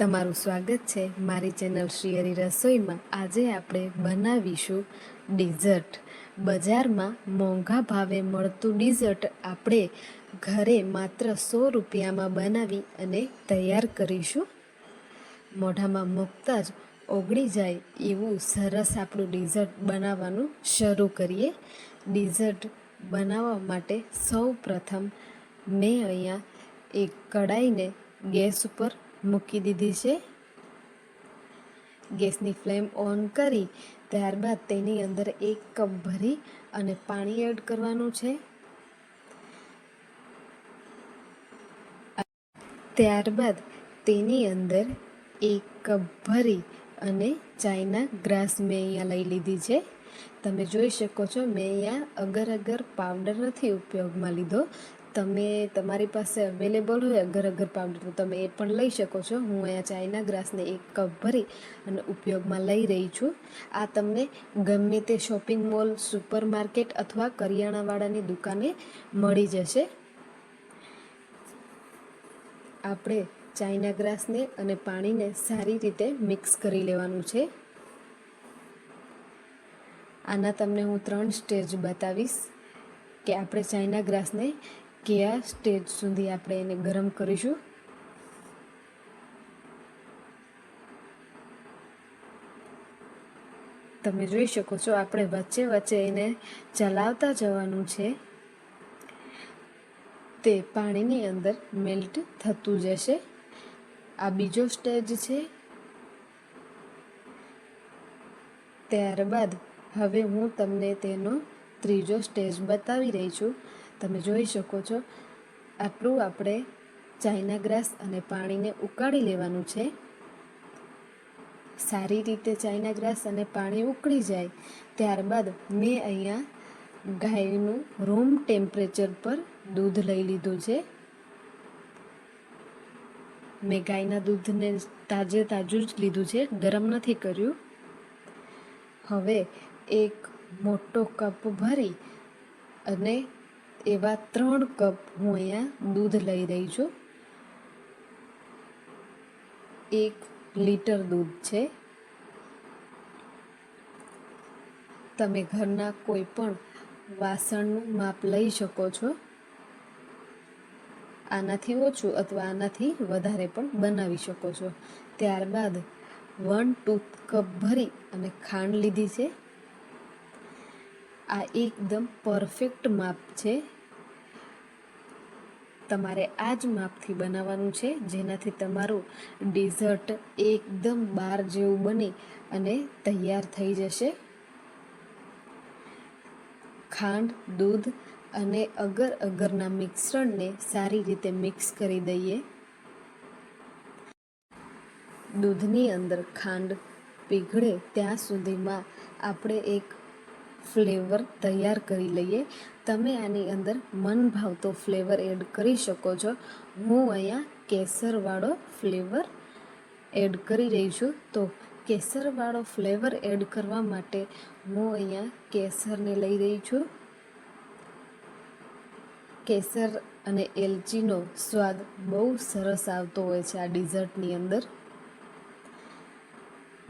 તમારું સ્વાગત છે મારી ચેનલ શ્રીયરી રસોઈમાં. આજે આપણે બનાવીશું ડિઝર્ટ. બજારમાં મોંઘા ભાવે મળતું ડિઝર્ટ આપણે ઘરે માત્ર સો રૂપિયામાં બનાવી અને તૈયાર કરીશું. મોઢામાં મૂકતા જ ઓગળી જાય એવું સરસ આપણું ડિઝર્ટ બનાવવાનું શરૂ કરીએ. ડિઝર્ટ બનાવવા માટે સૌ પ્રથમ મેં અહીંયા એક કડાઈને ગેસ ઉપર મૂકી દીધી છે. ગેસની ફ્લેમ ઓન કરી, ત્યારબાદ તેની અંદર એક કપ ભરી અને પાણી એડ કરવાનું છે. ત્યારબાદ તેની અંદર એક કપ ભરી અને ચાઈના ગ્રાસ મેં અહીંયા લઈ લીધી છે. તમે જોઈ શકો છો મેં અહીંયા અગર અગર પાવડર નથી ઉપયોગમાં લીધો તમે તમારી પાસે અવેલેબલ હોય અગર અગર પાવડર તો તમે એ પણ લઈ શકો છો. હું અહીંયા ચાઇના ગ્રાસને એક કપ ભરી અને ઉપયોગમાં લઈ રહી છું. આ તમને ગમે તે શોપિંગ મોલ સુપર માર્કેટ અથવા કરિયાણાવાળાની દુકાને મળી જશે. આપણે ચાઇના ગ્રાસને અને પાણીને સારી રીતે મિક્સ કરી લેવાનું છે. આના તમને હું ત્રણ સ્ટેજ બતાવીશ કે આપણે ચાઇના ગ્રાસને કયા સ્ટેજ સુધી આપણે એને ગરમ કરીશું? તમે જોઈ શકો છો, આપણે વચ્ચે વચ્ચે એને ચલાવતા જવાનું છે. તે પાણીની અંદર મેલ્ટ થતું જશે. આ બીજો સ્ટેજ છે. ત્યારબાદ હવે હું તમને તેનો ત્રીજો સ્ટેજ બતાવી રહી છું. તમે જોઈ શકો છો આટલું આપણે ચાઇના ગ્રાસ અને પાણીને ઉકાળી લેવાનું છે. સારી રીતે ચાઇના ગ્રાસ અને પાણી ઉકળી જાય, ત્યારબાદ મેં અહીંયા ગાયનું રૂમ ટેમ્પરેચર પર દૂધ લઈ લીધું છે. મેં ગાયના દૂધને તાજે તાજું જ લીધું છે, ગરમ નથી કર્યું. હવે એક મોટો કપ ભરી અને એવા ત્રણ કપ હું અહીંયા દૂધ લઈ રહી છું. એક લીટર દૂધ છે. તમે ઘરના કોઈ પણ વાસણનું માપ લઈ શકો છો. આનાથી ઓછું અથવા આનાથી વધારે પણ બનાવી શકો છો. ત્યારબાદ વન ટૂથ કપ ભરી અને ખાંડ લીધી છે. આ એકદમ પરફેક્ટ માપ છે. તમારે આ જ માપથી બનાવવાનું છે, જેનાથી તમારું ડિઝર્ટ એકદમ બાર જેવું બની અને તૈયાર થઈ જશે. ખાંડ, દૂધ અને અગર અગરના મિશ્રણને સારી રીતે મિક્સ કરી દઈએ. દૂધની અંદર ખાંડ પીગળે ત્યાં સુધીમાં આપણે એક ફ્લેવર તૈયાર કરી લઈએ. તમે આની અંદર મન ભાવતો ફ્લેવર એડ કરી શકો છો. હું અહીંયા કેસરવાળો ફ્લેવર એડ કરી રહી છું. તો કેસરવાળો ફ્લેવર એડ કરવા માટે હું અહીંયા કેસરને લઈ રહી છું. કેસર અને એલચીનો સ્વાદ બહુ સરસ આવતો હોય છે આ ડિઝર્ટની અંદર.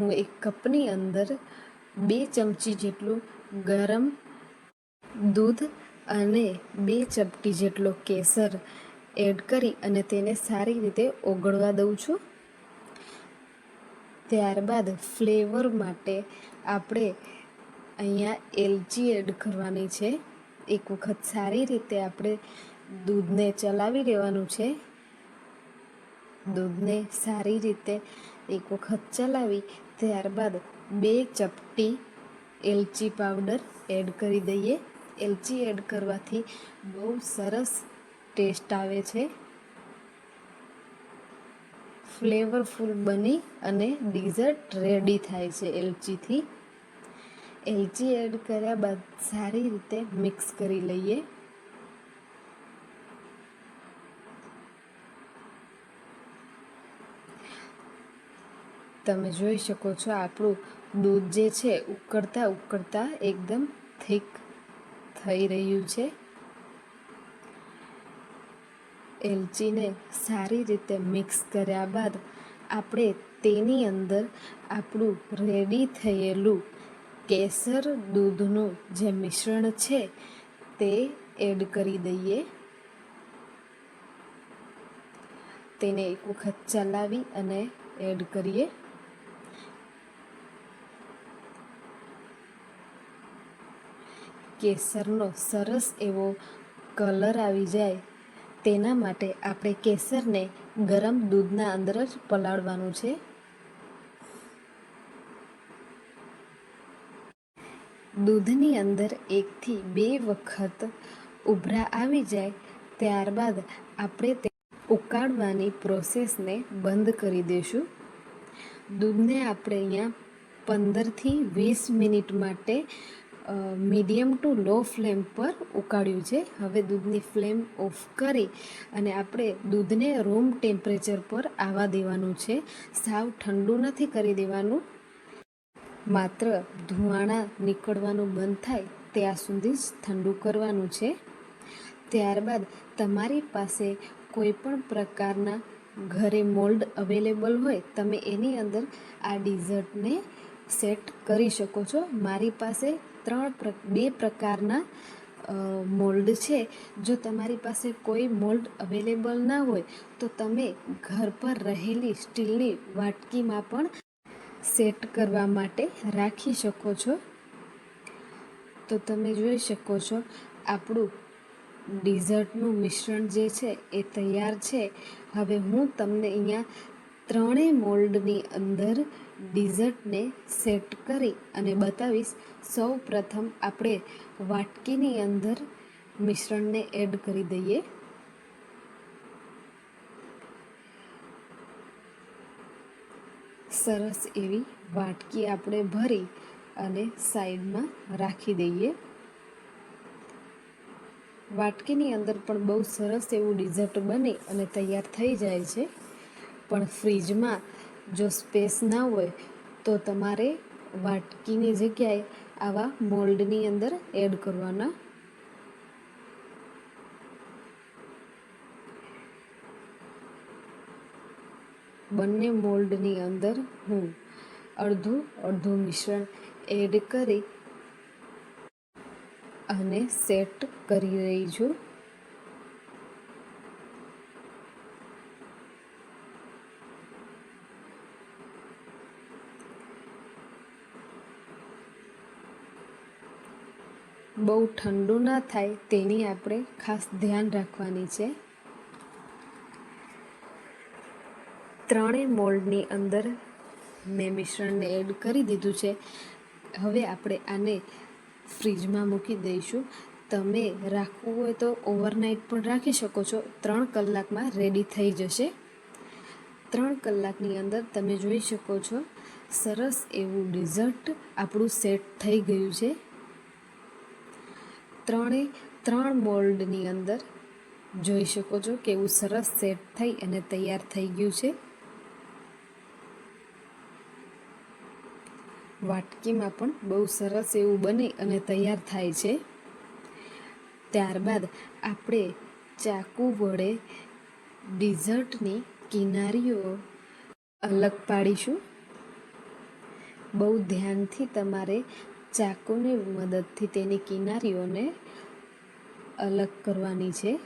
હું એક કપની અંદર બે ચમચી જેટલું ગરમ દૂધ અને બે ચપટી જેટલો કેસર એડ કરી અને તેને સારી રીતે ઓગળવા દઉં છું. ત્યારબાદ ફ્લેવર માટે આપણે અહીંયા એલચી એડ કરવાની છે. એક વખત સારી રીતે આપણે દૂધને ચલાવી લેવાનું છે. દૂધને સારી રીતે એક વખત ચલાવી, ત્યારબાદ બે ચપટી એલચી પાવડર એડ કરી દઈએ. એલચી એડ કરવાથી બહુ સરસ ટેસ્ટ આવે છે. ફ્લેવરફુલ બની અને ડિઝર્ટ રેડી થાય છે એલચીથી. એલચી એડ કર્યા બાદ સારી રીતે મિક્સ કરી લઈએ. તમે જોઈ શકો છો આપણું દૂધ જે છે, ઉકળતા ઉકળતા એકદમ થીક થઈ રહ્યું છે. એલચીને સારી રીતે મિક્સ કર્યા બાદ આપણે તેની અંદર આપણું રેડી થયેલું કેસર દૂધનું જે મિશ્રણ છે, તે એડ કરી દઈએ. તેને એક વખત ચલાવી અને એડ કરીએ. કેસરનો સરસ એવો કલર આવી જાય, તેના માટે આપણે કેસરને ગરમ દૂધના અંદર જ પલાળવાનું છે. દૂધની અંદર એકથી બે વખત ઉભરા આવી જાય, ત્યારબાદ આપણે તે ઉકાળવાની પ્રોસેસને બંધ કરી દઈશું દૂધને આપણે અહીંયા પંદરથી વીસ મિનિટ માટે મીડિયમ ટુ લો ફ્લેમ પર ઉકાળ્યું છે. હવે દૂધની ફ્લેમ ઓફ કરી અને આપણે દૂધને રૂમ ટેમ્પરેચર પર આવવા દેવાનું છે. સાવ ઠંડુ નથી કરી દેવાનું. માત્ર ધુવાણા નીકળવાનું બંધ થાય ત્યાં સુધી જ ઠંડુ કરવાનું છે. ત્યારબાદ તમારી પાસે કોઈ પણ પ્રકારના ઘરે મોલ્ડ અવેલેબલ હોય, તમે એની અંદર આ ડીઝર્ટને સેટ કરી શકો છો. મારી પાસે ત્રણ બે પ્રકારના મોલ્ડ છે. જો તમારી પાસે કોઈ મોલ્ડ અવેલેબલ ના હોય, તો તમે ઘર પર રહેલી સ્ટીલની વાટકીમાં પણ સેટ કરવા માટે રાખી શકો છો. તો તમે જોઈ શકો છો, આપણું ડીઝર્ટનું મિશ્રણ જે છે એ તૈયાર છે. હવે હું તમને અહીંયા ત્રણેય મોલ્ડની અંદર ડીઝર્ટને સેટ કરી અને બતાવીશ. સૌ પ્રથમ આપણે વાટકીની અંદર મિશ્રણને એડ કરી દઈએ. સરસ એવી વાટકી આપણે ભરી અને સાઈડમાં રાખી દઈએ. વાટકીની અંદર પણ બહુ સરસ એવું ડિઝર્ટ બને અને તૈયાર થઈ જાય છે. પણ ફ્રીજમાં જો સ્પેસ ના હોય, તો તમારે વાટકીની જગ્યાએ આવા મોલ્ડની અંદર એડ કરવાના. બંને મોલ્ડની અંદર હું અડધું અડધું મિશ્રણ એડ કરી અને સેટ કરી રહી છું. બહુ ઠંડુ ના થાય તેની આપણે ખાસ ધ્યાન રાખવાની છે. ત્રણેય મોલ્ડની અંદર મેં મિશ્રણને એડ કરી દીધું છે. હવે આપણે આને ફ્રીજમાં મૂકી દઈશું. તમે રાખવું હોય તો ઓવરનાઇટ પણ રાખી શકો છો. ત્રણ કલાકમાં રેડી થઈ જશે. ત્રણ કલાકની અંદર તમે જોઈ શકો છો. સરસ એવું ડિઝર્ટ આપણું સેટ થઈ ગયું છે. ત્રણે ત્રણ મોલ્ડની અંદર જોઈ શકો છો કેવું સરસ સેટ થઈ અને તૈયાર થઈ ગયું છે. વાટકીમાં પણ બહુ સરસ એવું બને અને તૈયાર થાય છે. ત્યારબાદ આપણે ચાકુ વડે ડિઝર્ટની કિનારીઓ અલગ પાડીશું. બહુ ધ્યાનથી તમારે ચાકુની મદદથી તેની કિનારીઓને અલગ કરવાની છે.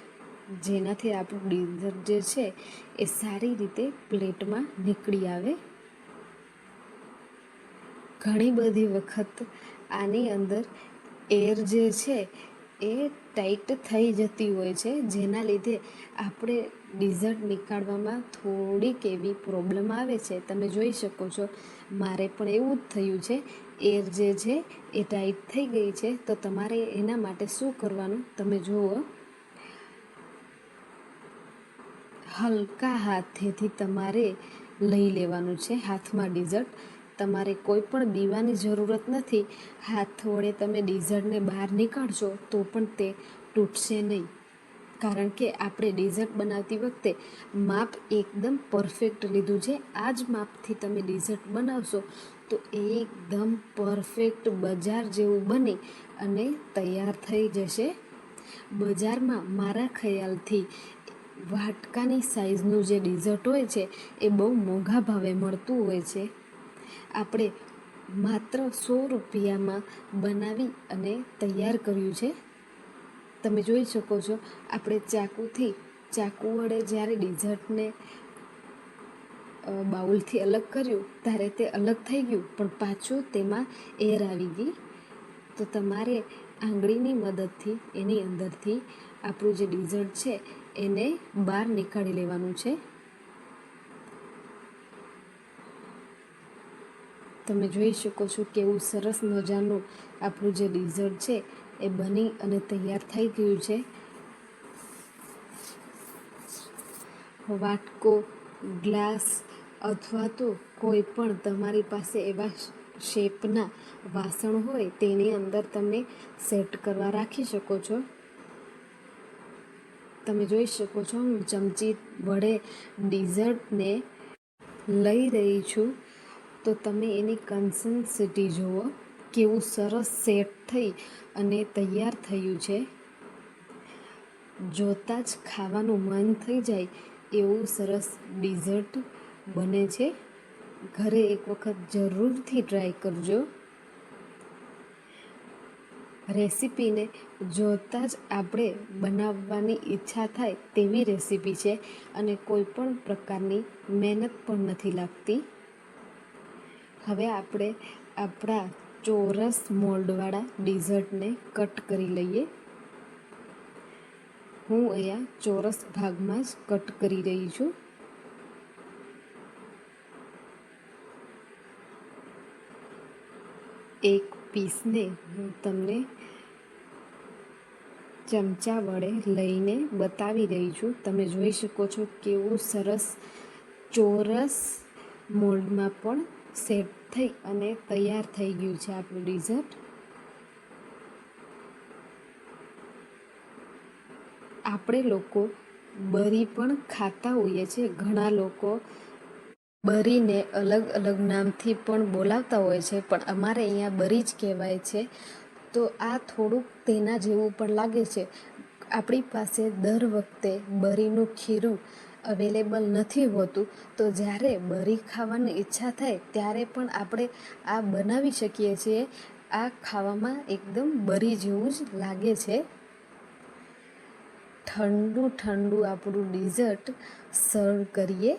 જેનાથી આપણું ડિઝર્ટ જે છે એ સારી રીતે પ્લેટમાં નીકળી આવે. ઘણી બધી વખત આની અંદર એર જે છે એ ટાઈટ થઈ જતી હોય છે. જેના લીધે આપણે ડિઝર્ટ નીકાળવામાં થોડીક એવી પ્રોબ્લેમ આવે છે. તમે જોઈ શકો છો, મારે પણ એવું જ થયું છે એર જે છે, એ ટાઈટ થઈ ગઈ છે, તો તમારે એના માટે શું કરવાનું? તમે જુઓ. હલકા હાથેથી તમારે લઈ લેવાનું છે, હાથમાં ડિઝર્ટ. તમારે કોઈ પણ દીવાની જરૂરત નથી. હાથ વડે તમે ડીઝર્ટને બહાર નીકાળશો, તો પણ તે તૂટશે નહીં. કારણ કે આપણે ડીઝર્ટ બનાવતી વખતે માપ એકદમ પરફેક્ટ લીધું છે. આ જ માપથી તમે ડીઝર્ટ બનાવશો તો એકદમ પરફેક્ટ બજાર જેવું બની અને તૈયાર થઈ જશે. બજારમાં મારા ખ્યાલથી વાટકાની સાઈઝનું જે ડિઝર્ટ હોય છે, એ બહુ મોંઘા ભાવે મળતું હોય છે. આપણે માત્ર સો રૂપિયામાં બનાવી અને તૈયાર કર્યું છે. તમે જોઈ શકો છો, આપણે ચાકુથી ચાકુ વડે જ્યારે ડિઝર્ટને બાઉલથી અલગ કર્યું, ત્યારે તે અલગ થઈ ગયું, પણ પાછું તેમાં એર આવી ગઈ. તો તમારે આંગળીની મદદથી, એની અંદરથી આપણું જે ડીઝર્ટ છે, એને બહાર નીકાળી લેવાનું છે. તમે જોઈ શકો છો કેવું સરસ મજાનું આપણું જે ડિઝર્ટ છે, એ બની અને તૈયાર થઈ ગયું છે. વાટકો, ગ્લાસ અથવા તો કોઈ પણ તમારી પાસે એવા શેપના વાસણ હોય, તેની અંદર તમે સેટ કરવા રાખી શકો છો. તમે જોઈ શકો છો, હું ચમચી વડે ડિઝર્ટને લઈ રહી છું. તો તમે એની કન્સિસ્ટન્સી જુઓ, કેવું સરસ સેટ થઈ અને તૈયાર થયું છે. જોતાં જ ખાવાનું મન થઈ જાય એવું સરસ ડિઝર્ટ બને છે. ઘરે એક વખત જરૂરથી ટ્રાય કરજો. રેસીપીને જોતાં જ આપણે બનાવવાની ઈચ્છા થાય તેવી રેસીપી છે અને કોઈ પણ પ્રકારની મહેનત પણ નથી લાગતી. હવે આપણે આપણા ચોરસ મોલ્ડવાળા ડિઝર્ટને કટ કરી લઈએ. હું અહીંયા ચોરસ ભાગમાં જ કટ કરી રહી છું. એક પીસને હું તમને ચમચા વડે લઈને બતાવી રહી છું. તમે જોઈ શકો છો કેવું સરસ ચોરસ મોલ્ડમાં પણ સેટ થઈ અને તૈયાર થઈ ગયું છે આપણું ડિઝર્ટ આપણે લોકો બરી પણ ખાતા હોઈએ છીએ. ઘણા લોકો બરીને અલગ અલગ નામથી પણ બોલાવતા હોય છે, પણ અમારે અહીંયા બરી જ કહેવાય છે. તો આ થોડુંક તેના જેવું પણ લાગે છે. આપણી પાસે દર વખતે બરીનું ખીરું અવેલેબલ નથી હોતું. તો જ્યારે બરી ખાવાની ઈચ્છા થાય, ત્યારે પણ આપણે આ બનાવી શકીએ છીએ. આ ખાવામાં એકદમ બરી જેવું જ લાગે છે. ઠંડુ ઠંડુ આપણું ડિઝર્ટ સર્વ કરીએ.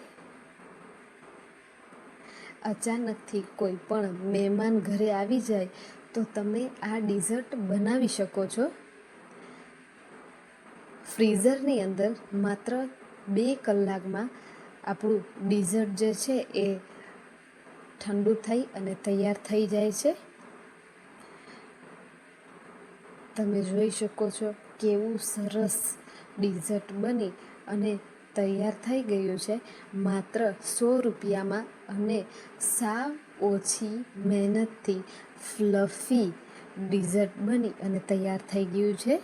અચાનકથી કોઈ પણ મહેમાન ઘરે આવી જાય, તો તમે આ ડિઝર્ટ બનાવી શકો છો. ફ્રીઝરની અંદર માત્ર બે કલાકમાં આપણું ડિઝર્ટ જે છે એ ઠંડુ થઈ અને તૈયાર થઈ જાય છે. તમે જોઈ શકો છો કેવું સરસ ડિઝર્ટ બની અને તૈયાર થઈ ગયું છે. માત્ર સો રૂપિયામાં અને સાવ ઓછી મહેનતથી ફ્લફી ડિઝર્ટ બની અને તૈયાર થઈ ગયું છે.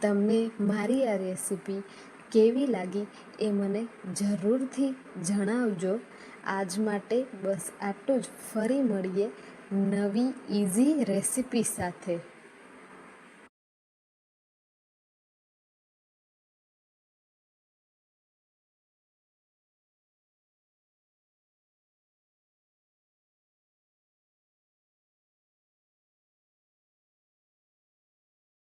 તમને મારી આ રેસીપી કેવી લાગી એ મને જરૂરથી જણાવજો. આજ માટે બસ આટલું જ. ફરી મળીએ નવી ઇઝી રેસીપી સાથે.